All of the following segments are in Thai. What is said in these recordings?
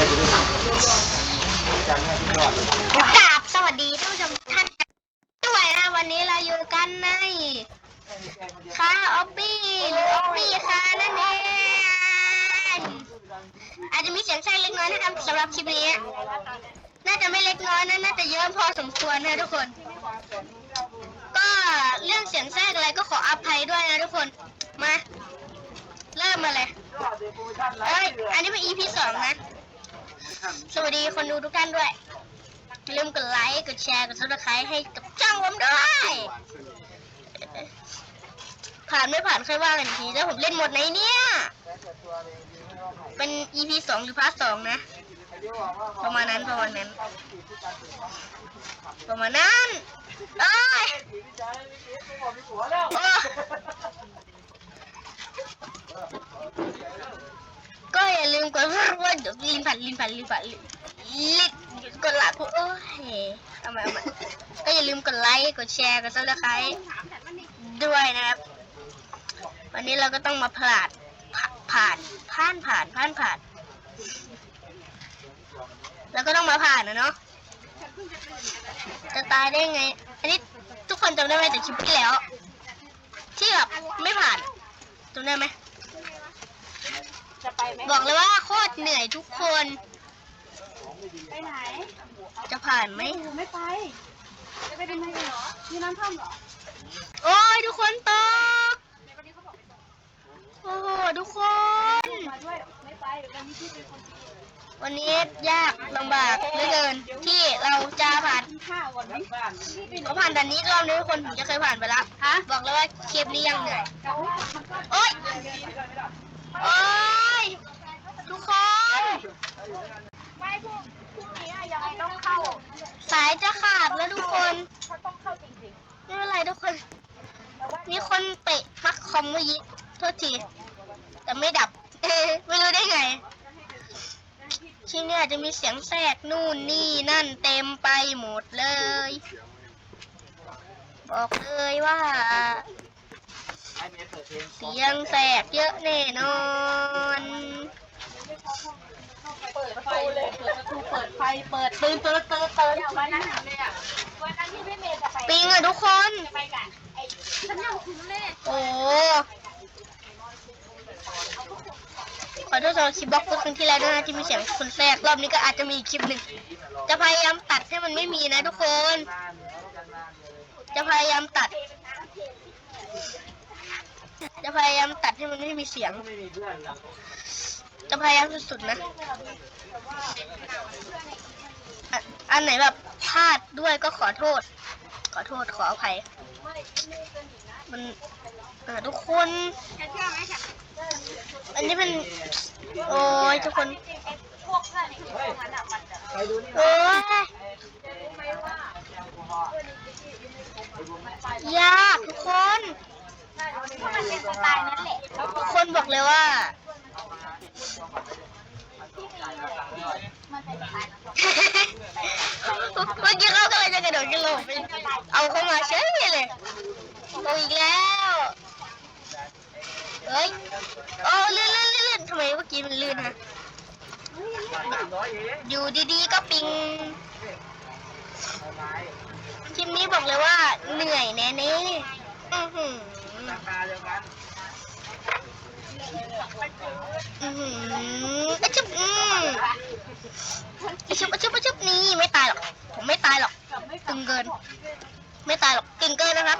กราบสวัสดีท่านผู้ชมทุกท่านด้วยนะวันนี้เราอยู่กันในคาออบบี้หรือออบบี้คานั่นเองอาจจะมีเสียงแทรกเล็กน้อยนะครับสำหรับคลิปนี้ น่าจะไม่เล็กน้อยนะน่าจะเยอะพอสมควรนะทุกคน ก็เรื่องเสียงแทรกอะไรก็ขออภัยด้วยนะทุกคนมา เริ่มมาเลยเอ้ยอันนี้เป็น EP สองนะ สวัสดีคนดูทุกท่านด้วยอย่าลืมกดไลค์กดแชร์กดซับสไครต์ให้กับช่องผมด้วย ผ่านไม่ผ่านค่อยว่ากันอีกทีแล้วผมเล่นหมดไหนเนี่ย เป็น EP สองหรือพาร์ทสองนะ ประมาณนั้นประมาณนั้น ประมาณนั้นเอ้ยโอ้ ก็อย่าลืมกดว่าเดี๋ยวลินผันลินผันลินผันลินลินกดไลค์โอ้ยเอามาเอามาก็อย่าลืมกดไลค์กดแชร์กดซับสไครต์ด้วยนะครับ วันนี้เราก็ต้องมาผ่านผ่านผ่านผ่านผ่านผ่าน แล้วก็ต้องมาผ่านนะเนาะจะตายได้ไง อันนี้ทุกคนจำได้ไหมแต่คลิปที่แล้ว ที่แบบไม่ผ่านจำได้ไหม จะไปไหมบอกเลยว่าโคตรเหนื่อยทุกคน ไปไหนจะผ่านไหมหนูไม่ไป จะไปทำไมเหรอมีน้ำท่วมเหรอโอ้ยทุกคนตกโอ้โหทุกคน มาด้วยไม่ไปวันนี้พี่เป็นคนดีวันนี้ยากลำบากเหลือเกิน ที่เราจะผ่านกินข้าวก่อนไหมพี่ไปเขาผ่านด่านนี้รอบนี้ทุกคนผมจะเคยผ่านไปแล้วฮะบอกเลยว่าคลิปนี้ยังเหนื่อย โอ๊ย โอ๊ยทุกคนไม่พรุ่งพรุ่งนี้อะยังไงต้องเข้าสายจะขาดแล้วทุกคนเขาต้องเข้าจริงไม่เป็นไรทุกคน ๆแต่ว่ามีคนเตะปลั๊กคอมเมื่อกี้โทษที แต่ไม่ดับเอ๊ะไม่รู้ได้ไงคลิปนี้อาจจะมีเสียงแทรกนู่นนี่นั่นเต็มไปหมดเลย บอกเลยว่า เสียงแทรกเยอะแน่นอน เปิดประตูเลยเปิดประตูเปิดไฟเปิดตื่นตื่นตื่นตื่นวันนั้นเลยอะวันนั้นที่พี่เมย์จะไปปิงอะทุกคนจะไปกันไอ้ฉันยังคุณเล่โอ้ขอโทษสำหรับคลิปบล็อกครั้งที่แล้วด้วยนะที่มีเสียงคนแทรกรอบนี้ก็อาจจะมีอีกคลิปหนึ่งจะพยายามตัดให้มันไม่มีนะทุกคน จะพยายามตัด จะพยายามตัดให้มันไม่มีเสียง จะพยายามสุดๆนะอะอันไหนแบบพลาดด้วยก็ขอโทษ ขอโทษขออภัย มันอะทุกคนอันนี้เป็นโอ้ยทุกคนพวกเพื่อนไอ้พวกนั้นอะมันจะโอ้ยยากทุกคน เพราะ มันเป็นสไตล์นั้นแหละทุกคนบอกเลยว่า มันเป็นสไตล์นั้นเมื่อกี้เขากำลังจะกระโดดกระโดดไปเอาเข้ามาเฉยเลยโอ้อีกแล้ว เฮ้ยโอ้ลื่นลื่นลื่นทำไมเมื่อกี้มันลื่นฮะอยู่ดีๆก็ปิงคลิปนี้บอกเลยว่าเหนื่อยแน่ๆ อื้อหืออือหืออะชุบอืมอะชุบอะชุบอะชุบนี่ไม่ตายหรอก ผมไม่ตายหรอก ตึงเกิน ไม่ตายหรอก ตึงเกินนะครับ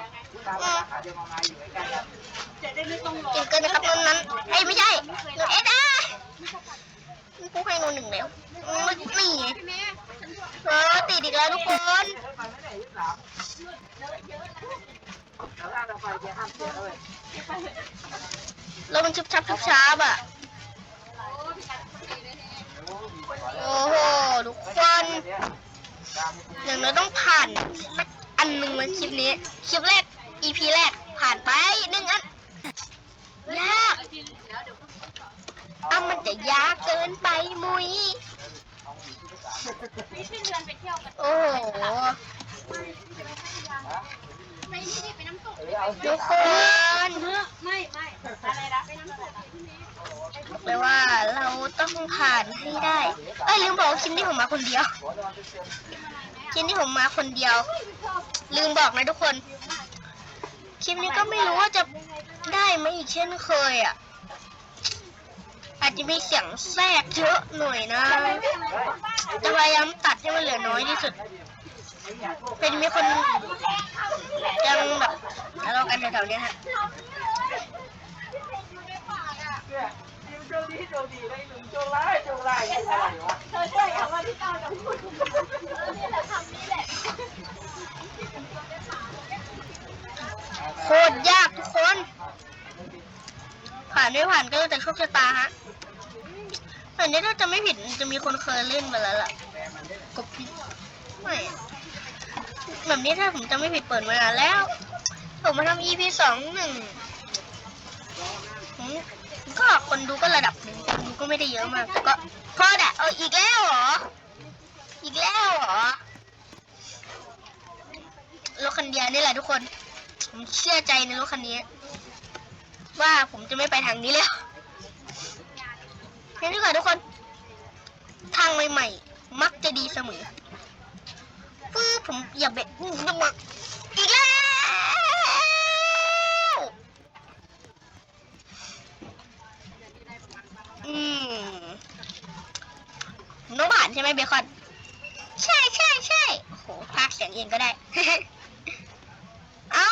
ตึงเกินนะครับนั้นนั้นไอ้ยไม่ใช่หนูเอ็ดอะกูให้หนูหนึ่งแล้วอืมนี่เออติดอีกแล้วทุกคน แล้วมันชุบชับชุบช้าบอะ โอ้โหทุกคนอย่างน้อยต้องผ่านสักอันหนึ่งมาคลิปนี้ คลิปแรก EP แรกผ่านไปหนึ่งอัน ยากอ้ามันจะยากเกินไปมุยมีชื่อเดือนไปเที่ยโอ้โห ไปนี่ดิไปน้ำตกทุกคนไม่ไม่อะไรนะไปน้ำตกบอกเลว่าเราต้องผ่านให้ได้เอ้ยลืมบอกว่าคลิปนี้ผมมาคนเดียวคลิปนี้ผมมาคนเดียว ลืมบอกนะทุกคนคลิปนี้ก็ไม่รู้ว่าจะได้ไหมอีกเช่นเคยอะอาจจะมีเสียงแทรกเยอะหน่อยนะจะพยายามตัดให้มันเหลือน้อยที่สุด เป็นมีคน ยังแบบทะเลาะกันแถวๆเนี้ยฮะโจดีโจดีได้หนึ่งโจร้ายโจร้ายอะไรวะเธอช่วยเอามาที่เก้าจะพูดนี่แหละทำนี่แหละโคตรยากทุกคน ผ่านไม่ผ่านก็แล้วแต่โชคชะตาฮะแต่เนี้ถ้าจะไม่ผิดจะมีคนเคยเล่นมาแล้วล่ะกบไม่ แบบนี้ถ้าผมจะไม่ผิดเปิดมานานแล้ว ผมมาทำ EP สองหนึ่งก็คนดูก็ระดับหนึ่งคนดูก็ไม่ได้เยอะมากแต่ก็พอแหละเอออีกแล้วเหรอ อีกแล้วเหรอรถคันเดียวนี่แหละทุกคน ผมเชื่อใจในรถคันนี้ ว่าผมจะไม่ไปทางนี้แล้วนี่ดีกว่าทุกคน ทางใหม่ ๆ มักจะดีเสมอ ผมอย่าเบะอื้อน้ำมันอีกแล้วอืมน้องผ่านใช่ไหมเบคอน ใช่ใช่ใช่โอ้โหพากเสียงเองก็ได้ เอ้า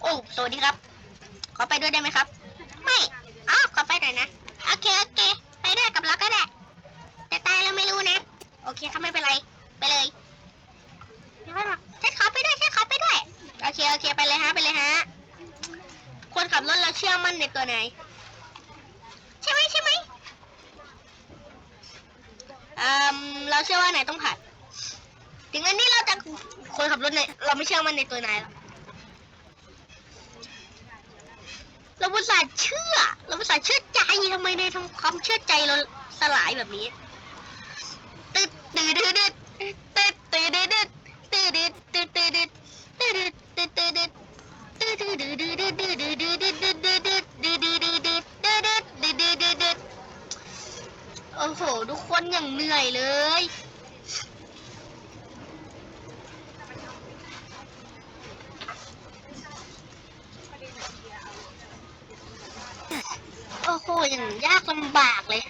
โอ้สวัสดีครับ ขอไปด้วยได้ไหมครับ ไม่อ้าวขอไปหน่อยนะ โอเคโอเค ไปได้กับเราก็ได้ แต่ตายแล้วไม่รู้นะ โอเคครับไม่เป็นไร ไปเลยไม่เป็นไรหรอกฉันขอไปด้วยฉันขอไปด้วย โอเคโอเคไปเลยฮะไปเลยฮะ คนขับรถเราเชื่อมั่นในตัวไหน ใช่ไหมใช่ไหมอืมเราเชื่อว่าไหนต้องผ่านถึงอันนี้เราจะคนขับรถเนี่ยเราไม่เชื่อมั่นในตัวนายหรอกเราภาษาห์เชื่อ เราภาษาห์เชื่อใจทำไมในทำความเชื่อใจเราสลายแบบนี้ ตึ๊ดตึ๊ดตึ๊ดตึ๊ดตึ๊ดตึ๊ดตึ๊ดตึ๊ดตึ๊ดตึ๊ดตึ๊ดตึ๊ดตึ๊ดตึ๊ดตึ๊ดโอ้โห ทุกคนอย่างเหนื่อยเลย โอ้โห อย่างยากลำบากเลย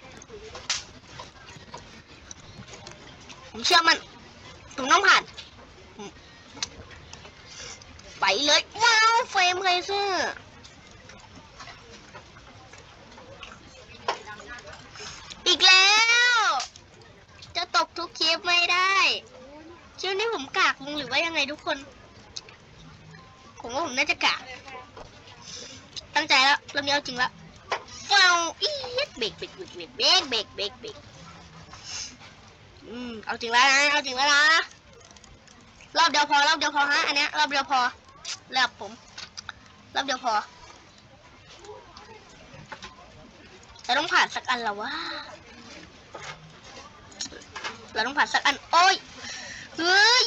เชื่อมันผมต้องผ่าน ไปเลยว้าวเฟรมใครซื้ออีกแล้ว จะตกทุกคลิปไม่ได้ช่วงนี้ผมกากมึงหรือว่ายังไงทุกคน ผมว่าผมน่าจะกาก ตั้งใจแล้วเริ่มเอาจริงแล้วเฝ้าอีเบกเบกเบกเบกเบกเบกเบก อืมเอาจริงแล้วนะเอาจริงแล้วนะรอบเดียวพอรอบเดียวพอฮะอันเนี้ยรอบเดียวพอรอบผมรอบเดียวพอเราต้องผ่านสักอันแล้ววะเราต้องผ่านสักอันโอ้ยเฮ้ย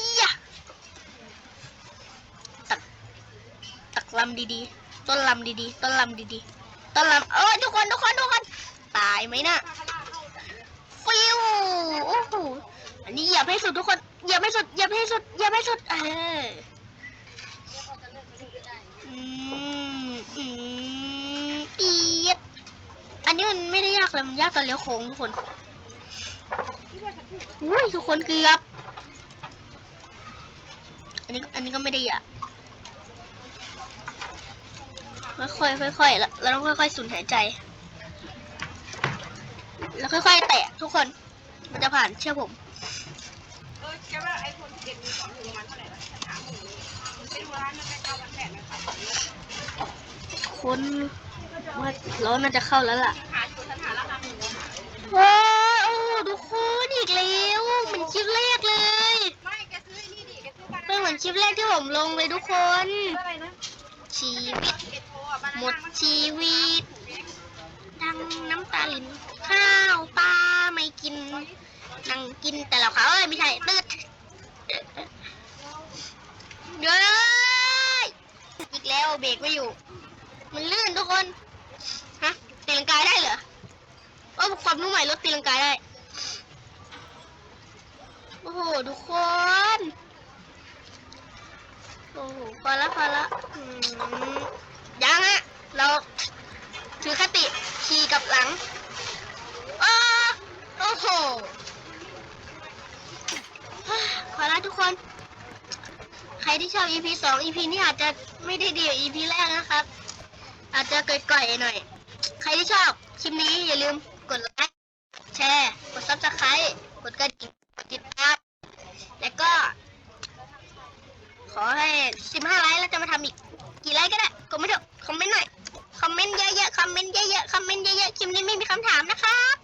ตักตักลำดีๆต้นลำดีๆต้นลำดีๆต้นลำเอ้ยทุกคนทุกคนทุกคนตายไหมนะฟิ วโอ้โหอันนี้เหยียบให้สุดทุกคนเหยียบให้สุดเหยียบให้สุดเหยียบให้สุดเอออืมอืมอีดอันนี้มันไม่ได้ยากเลยมันยากตอนเลี้ยวโค้งทุกคนอุ้ยทุกคนเกือบอันนี้อันนี้ก็ไม่ได้ยากค่อยค่อยแล้วเราต้องค่อยๆสูดหายใจ แล้วค่อยๆแตะทุกคน มันจะผ่านเชื่อผมเออแกว่าไอโฟน11มีสองอยู่ประมาณเท่าไหร่วะฉันถามหนูไปดูร้านนั้นไปเก้าพันแปดนะคะคนว่าเราน่าจะเข้าแล้วล่ะหาอยู่ฉันหาราคาหนึ่งหาว้าวทุกคนอีกแล้วเหมือนคลิปแรกเลย ไม่แกซื้อนี่ดิแกซื้อกันเป็นเหมือนคลิปแรกที่ผมลงเลยทุกคน อะไรนะชีวิต หมดชีวิต ดังน้ำตาลิน ข้าวปลาไม่กินนั่งกินแต่เราเขาเอ้ยไม่ใช่ตืดเย้ยอีกแล้วเบรกไม่อยู่ มันลื่นทุกคนฮะตีลังกาได้เหรอโอ้อ้ความรู้ใหม่รถตีลังกาได้โอ้โหทุกคนโอ้โหพอละพอละอยังฮะเราถือคติขี่กับหลังอ้า โอ้โหพอละทุกคน ใครที่ชอบ EP สอง EP นี้อาจจะไม่ได้ดีกว่า EP แรกนะครับ อาจจะเก่อยๆหน่อย ใครที่ชอบคลิปนี้อย่าลืมกดไลค์แชร์กดซับสไครต์กดกระดิ่งกดติดตามแล้วก็ ขอให้ 15 ไลค์แล้วจะมาทำอีก กี่ไลค์ก็ได้กดมาเถอะคอมเมนต์หน่อย คอมเมนต์เยอะๆ คอมเมนต์เยอะๆ คอมเมนต์เยอะๆ คลิปนี้ไม่มีคำถามนะครับ